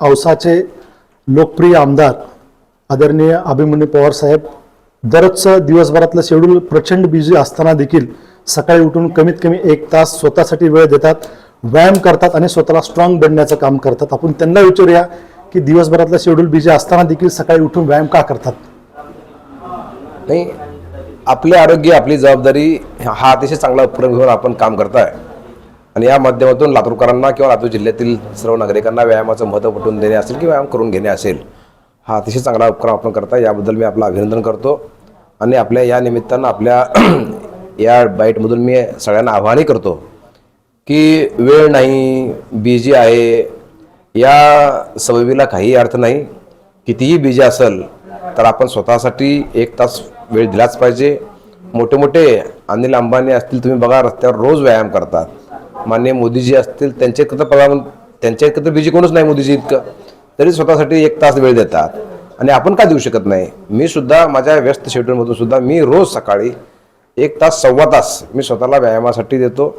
औसाचे लोकप्रिय आमदार आदरणीय अभिमन्यू पवार साहेब दररोजचं दिवसभरातलं शेड्यूल प्रचंड बिझी असताना देखील सकाळी उठून कमीत कमी एक तास स्वतःसाठी वेळ देतात व्यायाम करतात आणि स्वतःला स्ट्रॉंग बनण्याचं काम करतात. आपण त्यांना विचारूया की दिवसभरातलं शेड्यूल बिझी असताना देखील सकाळी उठून व्यायाम का करतात? नाही आपले आरोग्य आपली जबाबदारी हा अतिशय चांगला उपक्रम घेऊन आपण काम करताय. आणि या माध्यमातून लातूरकरांना किंवा लातूर जिल्ह्यातील सर्व नागरिकांना व्यायामाचं महत्त्व पटवून देणे असेल किंवा व्यायाम करून घेणे असेल हा अतिशय चांगला उपक्रम आपण करता. याबद्दल मी आपलं अभिनंदन करतो. आणि आपल्या या निमित्तानं आपल्या या बाईटमधून मी सगळ्यांना आव्हानही करतो की वेळ नाही बिझी आहे. या सवयीला काही अर्थ नाही. कितीही बिझी असेल तर आपण स्वतःसाठी एक तास वेळ दिलाच पाहिजे. मोठे मोठे अनिल अंबानी असतील तुम्ही बघा रस्त्यावर रोज व्यायाम करतात. माननीय मोदीजी असतील त्यांच्या एकत्र प्रधान त्यांच्या एकत्र बीजी कोणच नाही मोदीजी इतकं. तरी स्वतःसाठी एक तास वेळ देतात. आणि आपण का देऊ शकत नाही? मी सुद्धा माझ्या व्यस्त शेड्यूलमधून सुद्धा मी रोज सकाळी एक तास सव्वा तास मी स्वतःला व्यायामासाठी देतो.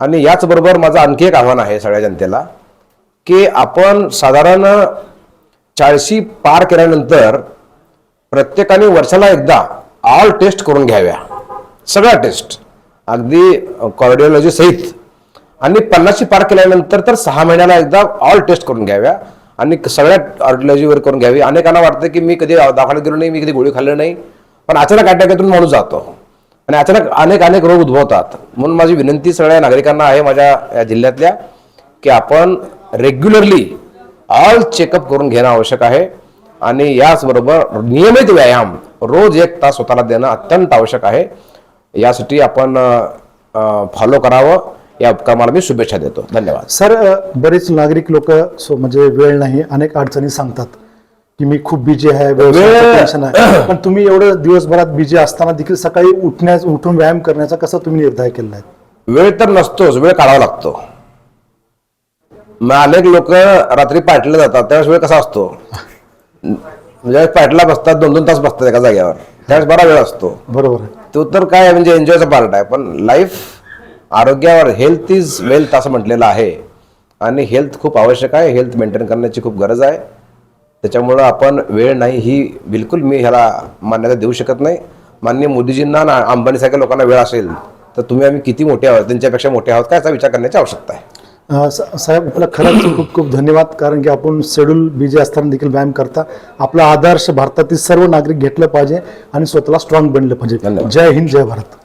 आणि याचबरोबर माझं आणखी एक आव्हान आहे सगळ्या जनतेला की आपण साधारण चाळीशी पार केल्यानंतर प्रत्येकाने वर्षाला एकदा ऑल टेस्ट करून घ्याव्या. सगळ्या टेस्ट अगदी कॉर्डिओलॉजी सहित. आणि पन्नासशी पार केल्यानंतर तर सहा महिन्याला एकदा ऑल टेस्ट करून घ्याव्या. आणि सगळ्या ऑर्डिओलॉजीवर करून घ्यावी. अनेकांना वाटतं की मी कधी दाखल गेलो नाही मी कधी गोळी खाल्ली नाही. पण अचानक अटॅकातून माणूस जातो. आणि अचानक अनेक अनेक रोग उद्भवतात. म्हणून माझी विनंती सगळ्या नागरिकांना आहे माझ्या या जिल्ह्यातल्या की आपण रेग्युलरली ऑल चेकअप करून घेणं आवश्यक आहे. आणि याचबरोबर नियमित व्यायाम रोज एक तास स्वतःला देणं अत्यंत आवश्यक आहे. यासाठी आपण फॉलो करावं. या उपक्रमाला मी शुभेच्छा देतो. धन्यवाद. सर बरेच नागरिक लोक म्हणजे वेळ नाही अनेक अडचणी सांगतात की मी खूप बिझी आहे टेन्शन पण तुम्ही एवढं दिवसभरात बिझी असताना देखील सकाळी उठण्यास उठून व्यायाम करण्याचा कसा तुम्ही निर्धार केला आहे? वेळ तर नसतोच वेळ काढावा लागतो. मग अनेक लोक रात्री पार्टीला जातात त्यावेळेस वेळ कसा असतो? म्हणजे पार्टीला बसतात दोन दोन तास बसतात एका जागेवर. त्यावेळेस बरा वेळ असतो. बरोबर तो तर काय म्हणजे एन्जॉयचा पार्ट आहे पण लाईफ आरोग्यावर हेल्थ इज वेल्थ असं म्हटलेलं आहे. आणि हेल्थ खूप आवश्यक आहे. हेल्थ मेंटेन करण्याची खूप गरज आहे. त्याच्यामुळं आपण वेळ नाही ही बिलकुल मी ह्याला मान्यता देऊ शकत नाही. माननीय मोदीजींना ना अंबानीसारख्या लोकांना वेळ असेल तर तुम्ही आम्ही किती मोठे आहोत त्यांच्यापेक्षा मोठे आहोत काय याचा विचार करण्याची आवश्यकता आहे? साहेब आपला खरंच खूप खूप धन्यवाद कारण की आपण शेड्यूल बिझी असताना देखील व्यायाम करता. आपला आदर्श भारतातील सर्व नागरिक घेतलं पाहिजे आणि स्वतःला स्ट्रॉंग बनलं पाहिजे. जय हिंद जय भारत.